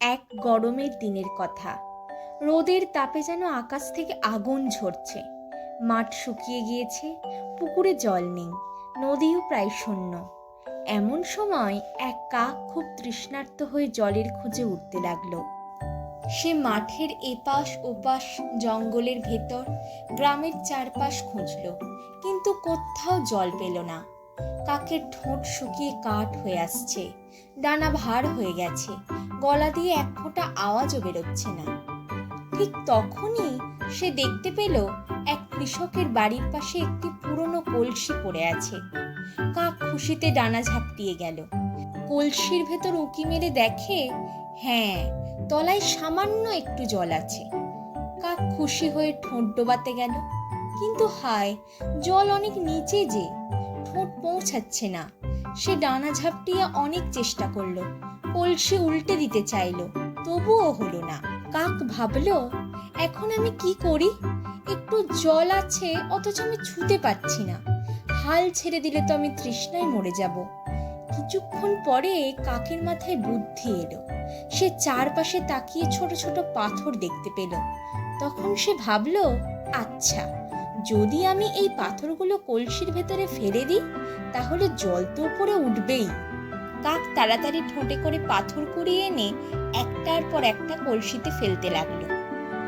এক গরমের দিনের কথা। রোদের তাপে যেন আকাশ থেকে আগুন ঝরছে। মাঠ শুকিয়ে গিয়েছে, পুকুরে জল নেই, নদীও প্রায় শূন্য। এমন সময় এক কাক খুব তৃষ্ণার্ত হয়ে জলের খোঁজে উঠতে লাগল। সে মাঠের এপাশ ওপাশ জঙ্গলের ভেতর গ্রামের চারপাশ খুঁজল, কিন্তু কোথাও জল পেল না। কাকের ঠোঁট শুকিয়ে কাঠ হয়ে আসছে, ডানা ভার হয়ে গেছে গলা দিয়ে এক ফোঁটা আওয়াজও বেরোচ্ছে না। ঠিক তখনই সে দেখতে পেল এক কৃষকের বাড়ির পাশে একটি পুরনো কলসি পড়ে আছে। কাক খুশিতে ডানা ঝাপটিয়ে গেল। কলসির ভেতর উঁকি মেরে দেখে হ্যাঁ তলায় সামান্য একটু জল আছে। কাক খুশি হয়ে ঠোঁট ডোবাতে গেল। কিন্তু হায়, জল অনেক নিচে যে, ঠোঁট পৌঁছাচ্ছে না। সে ডানা ঝাপটিয়ে অনেক চেষ্টা করল। কলসি উল্টে দিতে চাইলো। তবুও হলো না। কাক ভাবলো, এখন আমি কি করি? একটু জল আছে, অথচ আমি ছুতে পারছি না। হাল ছেড়ে দিলে তো আমি তৃষ্ণায় মরে যাব। কিছুক্ষণ পরে কাকের মাথায় বুদ্ধি এলো। সে চারপাশে তাকিয়ে ছোট ছোট পাথর দেখতে পেল। তখন সে ভাবলো আচ্ছা যদি আমি এই পাথরগুলো কলসির ভেতরে ফেলে দিই, তাহলে জল তো উপরে উঠবেই। কাক তাড়াতাড়ি ঠোঁটে করে পাথর কুড়িয়ে এনে একটার পর একটা কলসিতে ফেলতে লাগল।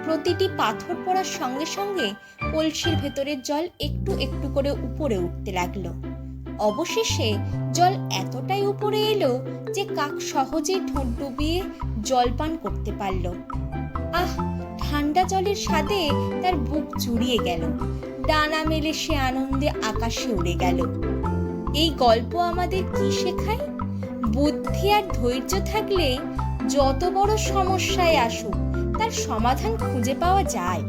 প্রতিটি পাথর পড়ার সঙ্গে সঙ্গে কলসির ভেতরের জল একটু একটু করে উপরে উঠতে লাগল। অবশেষে জল এতটাই উপরে এলো যে কাক সহজেই ঠোঁট ডুবিয়ে জল পান করতে পারল। আহ, ঠান্ডা জলের স্বাদে তার বুক জুড়িয়ে গেল। ডানা মেলে সে আনন্দে আকাশে উড়ে গেল। এই গল্প আমাদের কি শেখায়? বুদ্ধি আর ধৈর্য থাকলে যত বড় সমস্যায় আসুক তার সমাধান খুঁজে পাওয়া যায়।